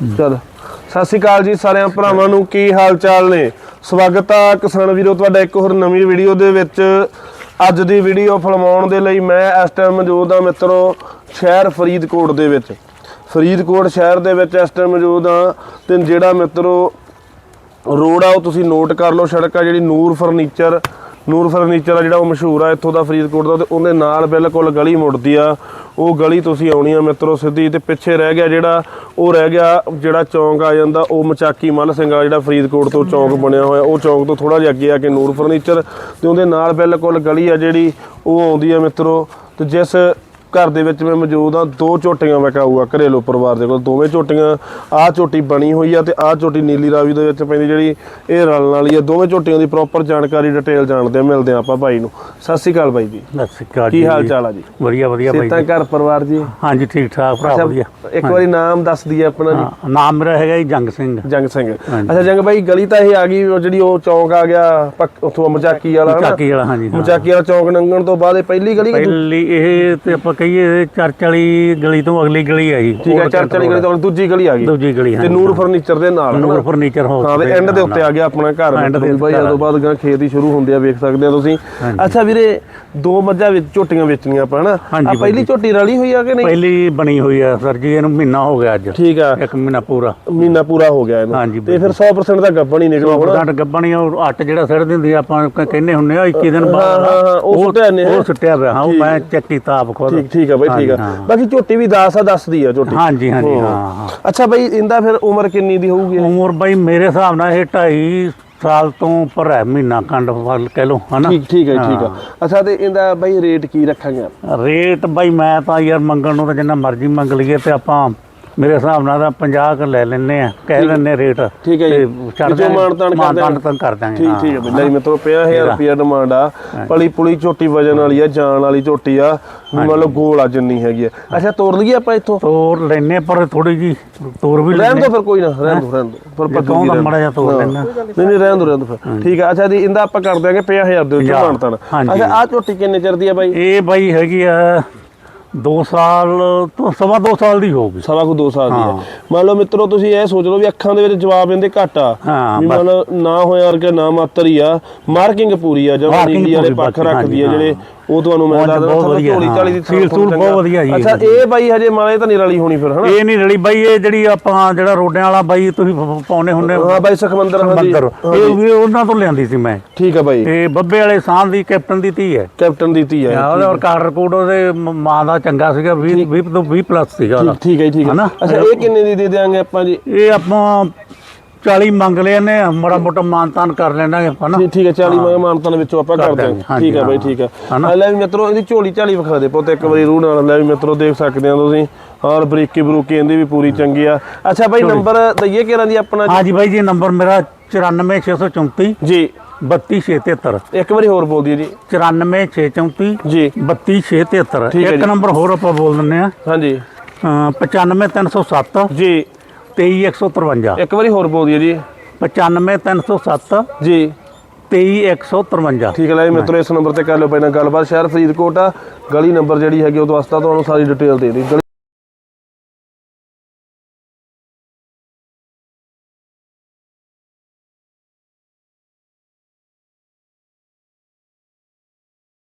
ਚਲ। ਸਤਿ ਸ਼੍ਰੀ ਅਕਾਲ ਜੀ ਸਾਰਿਆਂ ਭਰਾਵਾਂ ਨੂੰ, ਕੀ ਹਾਲ ਚਾਲ ਨੇ? ਸਵਾਗਤ ਆ ਕਿਸਾਨ ਵੀਰੋ, ਤੁਹਾਡਾ ਇੱਕ ਹੋਰ ਨਵੀਂ ਵੀਡੀਓ ਦੇ ਵਿੱਚ। ਅੱਜ ਦੀ ਵੀਡੀਓ ਫਿਲਮਾਉਣ ਦੇ ਲਈ ਮੈਂ ਇਸ ਟਾਈਮ ਮੌਜੂਦ ਆ ਮਿੱਤਰੋ, ਸ਼ਹਿਰ ਫਰੀਦਕੋਟ ਦੇ ਵਿੱਚ। ਫਰੀਦਕੋਟ ਸ਼ਹਿਰ ਦੇ ਵਿੱਚ ਇਸ ਟਾਈਮ ਮੌਜੂਦ ਆ ਤੇ ਜਿਹੜਾ ਮਿੱਤਰੋ, ਰੋਡ ਆ ਉਹ ਤੁਸੀਂ ਨੋਟ ਕਰ ਲਓ, ਸੜਕ ਆ ਜਿਹੜੀ ਨੂਰ ਫਰਨੀਚਰ ਨੂਰ ਫਰਨੀਚਰ ਆ ਜਿਹੜਾ ਉਹ ਮਸ਼ਹੂਰ ਆ, ਇੱਥੋਂ ਦਾ ਫਰੀਦਕੋਟ ਦਾ, ਤੇ ਉਹਦੇ ਨਾਲ ਬਿਲਕੁਲ ਗਲੀ ਮੁੜਦੀ ਆ। ਉਹ ਗਲੀ ਤੁਸੀਂ ਆਉਣੀ ਆ ਮਿੱਤਰੋ ਸਿੱਧੀ, ਤੇ ਪਿੱਛੇ ਰਹਿ ਗਿਆ ਜਿਹੜਾ, ਉਹ ਰਹਿ ਗਿਆ ਜਿਹੜਾ ਚੌਂਕ ਆ ਜਾਂਦਾ, ਉਹ ਮਚਾਕੀ ਮੱਲ ਸਿੰਘ ਆ, ਜਿਹੜਾ ਫਰੀਦਕੋਟ ਤੋਂ ਚੌਂਕ ਬਣਿਆ ਹੋਇਆ। ਉਹ ਚੌਂਕ ਤੋਂ ਥੋੜਾ ਜਿਹਾ ਅੱਗੇ ਆ ਕੇ ਨੂਰ ਫਰਨੀਚਰ, ਤੇ ਉਹਦੇ ਨਾਲ ਬਿਲਕੁਲ ਗਲੀ ਆ ਜਿਹੜੀ, ਉਹ ਆਉਂਦੀ ਆ ਮਿੱਤਰੋ। ਤੇ ਜਿਸ ਘਰ ਦੇ ਵਿੱਚ ਮੈਂ ਮੌਜੂਦ ਆ ਦੋ ਝੋਟੀਆਂ ਵਿਕਾਊ ਆ ਘਰੇਲੂ ਪਰਿਵਾਰ ਦੇ ਕੋਲ। ਦੋਵੇਂ ਝੋਟੀਆਂ ਆਹ ਝੋਟੀ ਬਣੀ ਹੋਈ ਆ ਤੇ ਆਹ ਝੋਟੀ ਨੀਲੀ ਰਾਵੀ ਦੇ ਵਿੱਚ ਪੈਂਦੀ ਜਿਹੜੀ ਇਹ ਰਲਣ ਵਾਲੀ ਆ। ਦੋਵੇਂ ਝੋਟੀਆਂ ਦੀ ਪ੍ਰੋਪਰ ਜਾਣਕਾਰੀ ਡਿਟੇਲ ਜਾਣਦੇ ਆ ਮਿਲਦੇ ਆ ਆਪਾਂ ਭਾਈ ਨੂੰ। ਸਤਿ ਸ਼੍ਰੀ ਅਕਾਲ ਬਾਈ ਜੀ। ਸਤਿ ਸ਼੍ਰੀ ਅਕਾਲ ਕੀ। ਹਾਲ ਚਾਲ ਆ ਜੀ? ਵਧੀਆ ਵਧੀਆ ਬਾਈ ਜੀ। ਘਰ ਪਰਿਵਾਰ ਜੀ? ਹਾਂਜੀ ਠੀਕ ਠਾਕ ਭਰਾ ਵਧੀਆ। ਇੱਕ ਵਾਰੀ ਨਾਮ ਦੱਸ ਦਈਏ ਆਪਣਾ ਜੀ। ਨਾਮ ਮੇਰਾ ਹੈਗਾ ਜੀ ਜੰਗ ਸਿੰਘ। ਜੰਗ ਸਿੰਘ। ਅੱਛਾ ਜੰਗ ਬਾਈ ਗਲੀ ਤਾਂ ਇਹ ਆ ਗਈ ਜਿਹੜੀ ਉਹ ਚੌਂਕ ਆ ਗਿਆ ਉੱਥੋਂ ਮਚਾਕੀ ਵਾਲਾ ਹਨਾ? ਚਾਕੀ ਵਾਲਾ ਹਾਂਜੀ। ਮਚਾਕੀ ਵਾਲਾ ਚੌਂਕ ਲੰਘਣ ਤੋਂ ਬਾਅਦ ਇਹ ਪਹਿਲੀ ਗਲੀ ਪਹਿਲੀ ਇਹ ਤੇ ਆਪਾਂ ਕਹੀਏ ਚਰਚ ਵਾਲੀ ਗਲੀ ਤੋਂ ਅਗਲੀ ਗਲੀ ਹੈ ਜੀ ਠੀਕ ਹੈ ਚਰਚ ਵਾਲੀ ਗਲੀ ਤੋਂ ਦੂਜੀ ਗਲੀ ਆ ਗਈ। ਦੂਜੀ ਗਲੀ ਤੇ ਨੂਰ ਫਰਨੀਚਰ ਦੇ ਨਾਲ? ਨੂਰ ਫਰਨੀਚਰ ਹਾਊਸ ਹਾਂ ਤੇ ਐਂਡ ਦੇ ਉੱਤੇ ਆ ਗਿਆ ਆਪਣਾ ਘਰ। ਬਾਈ ਜਦੋਂ ਬਾਅਦ ਗਾਂ ਖੇਤ ਹੀ ਸ਼ੁਰੂ ਹੁੰਦੇ ਆ ਵੇਖ ਸਕਦੇ ਆ ਤੁਸੀਂ। ਅੱਛਾ ਵੀਰੇ ਦੋ ਮੱਝਾਂ ਵਿੱਚ ਝੋਟੀਆਂ ਵੇਚਣੀਆਂ ਆਪਾਂ ਹਨਾ? ਆ ਪਹਿਲੀ ਝੋਟੀ ਰਲੀ ਹੋਈ ਆ ਕਿ ਨਹੀਂ? ਪਹਿਲੀ ਬਣੀ ਹੋਈ ਆ ਸਰ ਜੀ ਇਹਨੂੰ ਮਹੀਨਾ ਹੋ ਗਿਆ ਅੱਜ। ਠੀਕ ਆ। ਇੱਕ ਮਹੀਨਾ ਪੂਰਾ। ਮਹੀਨਾ ਪੂਰਾ ਹੋ ਗਿਆ ਇਹਨੂੰ। ਤੇ ਫਿਰ 100% ਦਾ ਗੱਬਣ ਹੀ ਨਿਕਲਿਆ ਹੋਣਾ। ਡੰਡ ਗੱਬਣੀ ਉਹ ਅੱਟ ਜਿਹੜਾ ਸੜ ਦਿੰਦੀ ਆ, ਆਪਾਂ ਕ- ਕਹਿੰਦੇ ਹੁੰਨੇ ਆ 21 ਦਿਨ ਹਾਂ, ਬਾਅਦ। ਹਾਂ, ਹਾਂ, ਉਹ ਸੁੱਟਿਆ ਨੇ, ਹੈਂ? ਉਹ ਸੁੱਟਿਆ ਪਿਆ। ਹਾਂ ਉਹ ਮੈਂ ਚੈੱਕ ਕੀਤਾ ਆਪ ਖੁਦ। ਠੀਕ ਆ ਬਾਈ ਠੀਕ ਆ। ਹਾਂ। ਬਾਕੀ ਝੋਟੀ ਵੀ 10 ਆ ਦੱਸਦੀ ਆ ਝੋਟੀ। ਹਾਂਜੀ ਹਾਂਜੀ ਹਾਂ। ਅੱਛਾ ਬਾਈ ਇਹਦਾ ਫਿਰ ਉਮਰ ਕਿੰਨੀ ਦੀ ਹੋਊਗੀ? ਉਮਰ ਬਾਈ ਮੇਰੇ ਹਿਸਾਬ ਨਾਲ ਇਹ 2.5 ਸਾਲ ਤੋਂ ਉੱਪਰ ਹੈ ਮਹੀਨਾ ਕੰਡ ਵੱਲ ਕਹਿ ਲਓ ਹਨਾ? ਠੀਕ ਠੀਕ ਹੈ ਠੀਕ ਆ। ਅੱਛਾ ਤੇ ਇਹਦਾ ਬਾਈ ਰੇਟ ਕੀ ਰੱਖਾਂਗੇ? ਰੇਟ ਬਾਈ ਮੈਂ ਤਾਂ ਯਾਰ ਮੰਗਣ ਨੂੰ ਤਾਂ ਜਿੰਨਾ ਮਰਜ਼ੀ ਮੰਗ ਲਈਏ ਤੇ ਆਪਾਂ ਮੇਰੇ ਹਿਸਾਬ ਨਾਲ ਤਾਂ 50 ਕ ਲੈ ਲੈਨੇ ਆ ਕਹਿ ਲੈਨੇ ਰੇਟ। ਠੀਕ ਹੈ ਜੀ। ਵਿੱਚੋਂ ਕਰ ਦਿਆਂਗੇ। ਤਾਂ ਕਰ ਦਾਂਗੇ ਠੀਕ ਠੀਕ ਹੈ। ਬਿੱਲਾ ਜੀ ਮਿੱਤਰੋ 50000 ਰੁਪਿਆ ਡਿਮਾਂਡ ਆ। ਪਲੀ ਪੁਲੀ ਝੋਟੀ ਵਜਨ ਵਾਲੀ ਆ ਜਾਨ ਵਾਲੀ ਝੋਟੀ ਆ। ਵੀ ਮੰਨ ਲਓ ਗੋਲ ਆ ਜਿੰਨੀ ਹੈਗੀ ਆ। ਅੱਛਾ ਤੋੜ ਲਈਏ ਆਪਾਂ ਇੱਥੋਂ? ਤੋਰ ਲੈਨੇ ਪਰ ਥੋੜੀ ਜੀ ਤੋਰ ਵੀ ਰਹਿਣ ਲੈਨੇ ਦੋ ਫਿਰ ਕੋਈ ਨਾ ਰਹਿਣ ਦੋ ਰਹਿਣ ਦੋ। ਪਰ ਜੇ ਪੱਕੀ ਕਹੂੰ ਤਾਂ ਮਾੜਾ ਜਿਹਾ ਤੋਰ ਲੈਣਾ ਨਹੀਂ ਨਹੀਂ ਰਹਿਣ ਦੋ ਰਹਿਣ ਦੋ ਫਿਰ। ਠੀਕ ਆ ਅੱਛਾ ਜੀ ਇਹਦਾ ਆਪਾਂ ਕਰ ਦਿਆਂਗੇ 50000 ਦੇ ਉੱਤੇ ਪੰਜਾਹ। ਮਾਨਤਾਨ ਹਾਂਜੀ। ਅੱਛਾ ਆ ਝੋਟੀ ਕਿੰਨੇ ਚਿਰ ਦੀ ਆ ਬਾਈ? ਇਹ ਬਾਈ ਹੈਗੀ ਆ 2 ਸਾਲ ਤੋਂ ਸਵਾ 2 ਸਾਲ ਦੀ ਹੋਊਗੀ ਸਵਾ ਕੁ 2 ਸਾਲ ਦੀ ਹਾਂ। ਮੰਨ ਲਓ ਮਿੱਤਰੋ ਤੁਸੀਂ ਇਹ ਸੋਚ ਲਓ ਵੀ ਅੱਖਾਂ ਦੇ ਵਿੱਚ ਜਵਾਬ ਇਹਦੇ ਘੱਟ ਆ। ਵੀ ਮੰਨ ਲਓ ਨਾ ਹੋਇਆ ਵਰਗਾ ਨਾ ਮਾਤਰ ਹੀ ਆ। ਮਾਰਕਿੰਗ ਪੂਰੀ ਆ ਜਮਾਂ Marking ਨੀਲੀ ਵਾਲੇ ਪੱਖ ਰੱਖਦੀ ਆ ਜਿਹੜੇ ਉਹ ਤੁਹਾਨੂੰ ਮੈਂ ਦੱਸਦਾ ਬਹੁਤ ਵਧੀਆ, ਝੋਲੀ ਝਾਲੀ ਦੀ ਸੀਲ ਸੂਲ ਬਹੁਤ ਵਧੀਆ ਜੀ ਅੱਛਾ ਇਹ ਬਾਈ ਹਜੇ ਮਾਲੇ ਤਾਂ ਨਹੀਂ ਰਲੀ ਹੋਣੀ ਫਿਰ ਹਨਾ? ਇਹ ਨਹੀਂ ਰਲੀ ਬਾਈ ਇਹ ਜਿਹੜੀ ਆਪਾਂ ਜਿਹੜਾ ਰੋਡਿਆਂ ਵਾਲਾ ਬਾਈ ਤੁਸੀਂ ਪਾਉਨੇ ਹੁੰਨੇ ਹਾਂ। ਬਾਈ ਸੁਖਮੰਦਰ ਹਾਂਜੀ। ਮੰਦਰ ਇਹ ਵੀ ਉਹਨਾਂ ਤੋਂ ਲਿਆਂਦੀ ਸੀ ਮੈਂ। ਠੀਕ ਆ ਬਾਈ। ਤੇ ਬੱਬੇ ਵਾਲੇ ਸਾਹ ਦੀ ਕੈਪਟਨ ਦੀ ਧੀ ਹੈ। ਕੈਪਟਨ ਦੀ ਧੀ ਆ ਉਹਦਾ ਰਿਕਾਰਡ ਰਿਪੋਰਟ ਉਹਦੇ ਮ- ਦਾ ਚੰਗਾ ਸੀਗਾ 20 20 ਤੋਂ 20 ਪਲੱਸ ਸੀਗਾ ਠੀਕ- ਹੈ ਠੀਕ ਹੈ। ਹਨਾ? ਅੱਛਾ ਇਹ ਕਿੰਨੇ ਦੀ ਦੇ ਦਿਆਂਗੇ ਆਪਾਂ ਜੀ? ਇਹ ਆਪਾਂ 40 ਮੰਗ ਲਏ ਨੇ ਮੜਾ ਮੋਟਾ ਮਾਨਤਾਨ ਕਰ ਲੈਣਾ ਹਨਾ ਠੀਕ ਠੀਕ ਹੈ 40 ਮੈਂ ਮਾਨਤਾਂ ਵਿੱਚੋਂ ਆਪਾਂ ਕਰ ਹਾਂਜੀ, ਠੀਕ ਹੈ ਬਾਈ। ਠੀਕ ਹੈ। ਲੈ ਵੀ ਮਿੱਤਰੋ ਇਹਦੀ ਝੋਲੀ ਝਾਲੀ ਵਿਖਾ ਦੇ ਪੁੱਤ ਇੱਕ ਵਾਰੀ ਰੂਹ ਨਾਲ। ਲੈ ਵੀ ਮਿੱਤਰੋ ਦੇਖ ਸਕਦੇ ਆ ਤੁਸੀਂ। ਔਰ ਬਰੀਕੀ ਬਰੂਕੀ ਇਹਦੀ ਵੀ ਪੂਰੀ ਚੰਗੀ ਆ। ਅੱਛਾ ਬਾਈ ਨੰਬਰ ਦਈਏ ਕਿਹੜਾ ਦੀ ਆਪਣਾ ਜੀ? ਹਾਂਜੀ ਬਾਈ ਜੀ ਨੰਬਰ ਮੇਰਾ 94634 ਜੀ। 32673 ਇੱਕ ਵਾਰੀ ਹੋਰ ਬੋਲ ਦਈਏ ਜੀ। 94634 ਜੀ। 32673 ਠੀਕ ਹੈ ਇੱਕ ਜੀ। ਨੰਬਰ ਹੋਰ ਆਪਾਂ ਬੋਲ ਦਿੰਨੇ ਆ ਹਾਂਜੀ। 95307 ਜੀ। 23153 ਇੱਕ ਵਾਰੀ ਹੋਰ ਬੋਲ ਦਈਏ ਜੀ। 95307 ਜੀ। 23153 ਠੀਕ ਹੈ ਲੈ ਵੀ ਮਿੱਤਰੋ ਇਸ ਨੰਬਰ ਤੇ ਕਰ ਲਿਓ ਪਹਿਲਾਂ ਗੱਲਬਾਤ। ਸ਼ਹਿਰ ਫਰੀਦਕੋਟ ਆ। ਗਲੀ ਨੰਬਰ ਜਿਹੜੀ ਹੈਗੀ ਉਹ ਤੋਂ ਤੁਹਾਨੂੰ ਸਾਰੀ ਡਿਟੇਲ ਦੇ ਦੀ ਗਲੀ